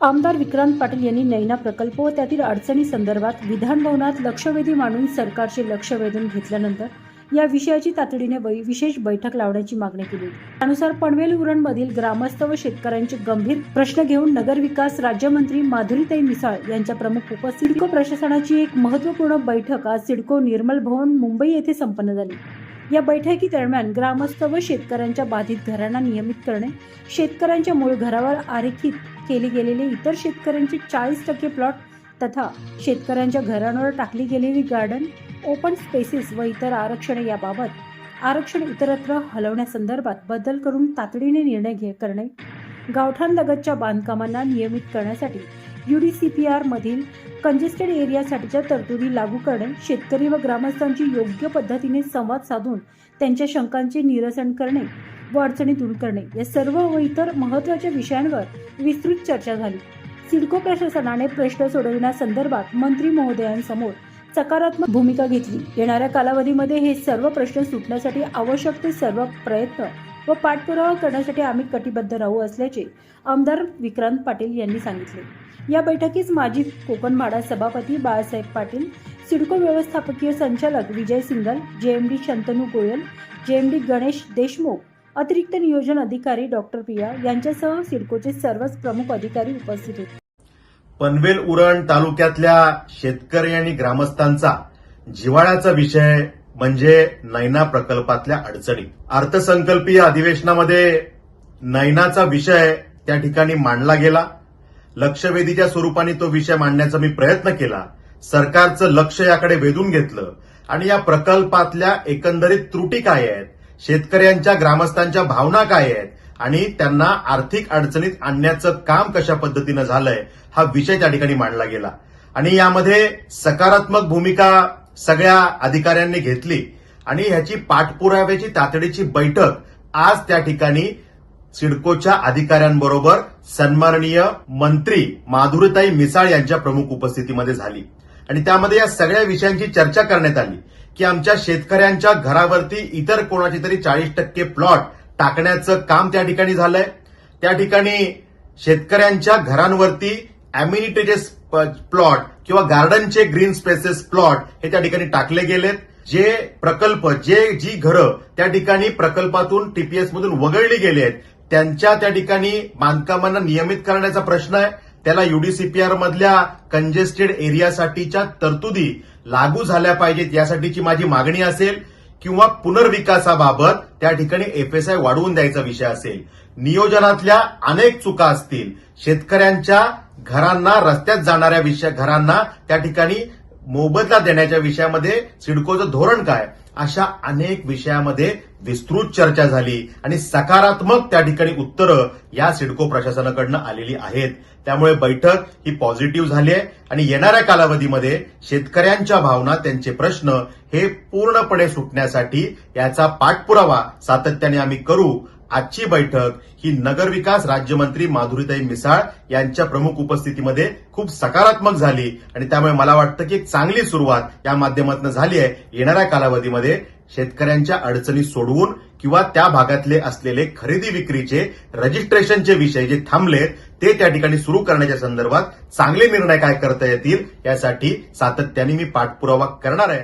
आमदार विक्रांत पाटील यांनी नैना प्रकल्प व त्यातील अडचणी संदर्भात विधानभवनात लक्षवेधी मांडून सरकारचे लक्ष वेधून घेतल्यानंतर या विषयाची तातडीने विशेष बैठक लावण्याची मागणी केली त्यानुसार पनवेल उरणमधील ग्रामस्थ व शेतकऱ्यांचे गंभीर प्रश्न घेऊन नगरविकास राज्यमंत्री माधुरीताई मिसाळ यांच्या प्रमुख उपस्थित सिडको प्रशासनाची एक महत्त्वपूर्ण बैठक आज सिडको निर्मल भवन मुंबई येथे संपन्न झाली. या बैठकी दरम्यान ग्रामस्थ व शेतकऱ्यांच्या बाधित घरांना नियमित करणे शेतकऱ्यांच्या मूळ घरावर आरेखित केले गेलेले इतर शेतकऱ्यांचे चाळीस टक्के प्लॉट तथा शेतकऱ्यांच्या घरांवर टाकली गेलेली गार्डन ओपन स्पेसेस व इतर आरक्षणे याबाबत आरक्षण इतरत्र हलवण्यासंदर्भात बदल करून तातडीने निर्णय घे करणे गावठाणलगतच्या बांधकामांना नियमित करण्यासाठी यू डी सी पी आरमधील कंजेस्टेड एरियासाठीच्या तरतुदी लागू करणे शेतकरी व ग्रामस्थांची योग्य पद्धतीने संवाद साधून त्यांच्या शंकांचे निरसन करणे व अडचणी दूर करणे या सर्व व इतर महत्त्वाच्या विषयांवर विस्तृत चर्चा झाली. सिडको प्रशासनाने प्रश्न सोडविण्यासंदर्भात मंत्री महोदयांसमोर सकारात्मक भूमिका घेतली. येणाऱ्या कालावधीमध्ये हे सर्व प्रश्न सुटण्यासाठी आवश्यक ते सर्व प्रयत्न व पाठपुरावा करण्यासाठी आम्ही कटिबद्ध राहू असल्याचे आमदार विक्रांत पाटील यांनी सांगितले. या बैठकीस माजी कोकण माडा सभापती बाळासाहेब पाटील सिडको व्यवस्थापकीय संचालक Vijay single JMD Shantanu Goyal JMD Ganesh Deshmukh अतिरिक्त नियोजन अधिकारी डॉक्टर प्रिया यांच्यासह सिडकोचे सर्वच प्रमुख अधिकारी उपस्थित होते. पनवेल उरण तालुक्यातल्या शेतकरी आणि ग्रामस्थांचा जिव्हाळ्याचा विषय म्हणजे नैना प्रकल्पातल्या अडचणी. अर्थसंकल्पीय अधिवेशनामध्ये नैनाचा विषय त्या ठिकाणी मांडला गेला. लक्षवेधीच्या स्वरूपाने तो विषय मांडण्याचा मी प्रयत्न केला. सरकारचं लक्ष याकडे वेधून घेतलं. आणि या प्रकल्पातल्या एकंदरीत त्रुटी काय आहेत? शेतकऱ्यांच्या ग्रामस्थांच्या भावना काय आहेत? आणि त्यांना आर्थिक अडचणीत आणण्याचं काम कशा पद्धतीनं झालंय हा विषय त्या ठिकाणी मांडला गेला. आणि यामध्ये सकारात्मक भूमिका सगळ्या अधिकाऱ्यांनी घेतली. आणि ह्याची पाठपुराव्याची तातडीची बैठक आज त्या ठिकाणी सिडकोच्या अधिकाऱ्यांबरोबर सन्माननीय मंत्री माधुरीताई मिसाळ यांच्या प्रमुख उपस्थितीमध्ये झाली. आणि त्यामध्ये या सगळ्या विषयांची चर्चा करण्यात आली की आमच्या शेतकऱ्यांच्या घरावरती इतर कोणाची तरी चाळीस टक्के प्लॉट टाकण्याचं काम त्या ठिकाणी झालंय. त्या ठिकाणी शेतकऱ्यांच्या घरांवरती अम्युनिटेजेस प्लॉट किंवा गार्डनचे ग्रीन स्पेसेस प्लॉट हे त्या ठिकाणी टाकले गेलेत. जे प्रकल्प जे जी घरं त्या ठिकाणी प्रकल्पातून टीपीएस मधून वगळली गेली आहेत त्यांच्या त्या ठिकाणी बांधकामांना नियमित करण्याचा प्रश्न आहे. त्याला युडीसीपीआर मधल्या कंजेस्टेड एरियासाठीच्या तरतुदी लागू झाल्या पाहिजेत यासाठीची माझी मागणी असेल किंवा पुनर्विकासाबाबत त्या ठिकाणी एफएसआय वाढवून द्यायचा विषय असेल. नियोजनातल्या अनेक चुका असतील. शेतकऱ्यांच्या घरांना रस्त्यात जाणाऱ्या विषय घरांना त्या ठिकाणी मोबदला देण्याच्या विषयामध्ये सिडकोचं धोरण काय? अशा अनेक विषयामध्ये विस्तृत चर्चा झाली आणि सकारात्मक त्या ठिकाणी उत्तरं या सिडको प्रशासनाकडनं आलेली आहेत. त्यामुळे बैठक ही पॉझिटिव्ह झाली आहे आणि येणाऱ्या कालावधीमध्ये शेतकऱ्यांच्या भावना त्यांचे प्रश्न हे पूर्णपणे सुटण्यासाठी याचा पाठपुरावा सातत्याने आम्ही करू. आजची बैठक ही नगरविकास राज्यमंत्री माधुरीताई मिसाळ यांच्या प्रमुख उपस्थितीमध्ये खूप सकारात्मक झाली. आणि त्यामुळे मला वाटतं की एक चांगली सुरुवात या माध्यमातून झाली आहे. येणाऱ्या कालावधीमध्ये शेतकऱ्यांच्या अडचणी सोडवून किंवा त्या भागातले असलेले खरेदी विक्रीचे रजिस्ट्रेशनचे विषय जे थांबलेत ते त्या ठिकाणी सुरू करण्याच्या संदर्भात चांगले निर्णय काय करता येतील यासाठी सातत्याने मी पाठपुरावा करणार आहे.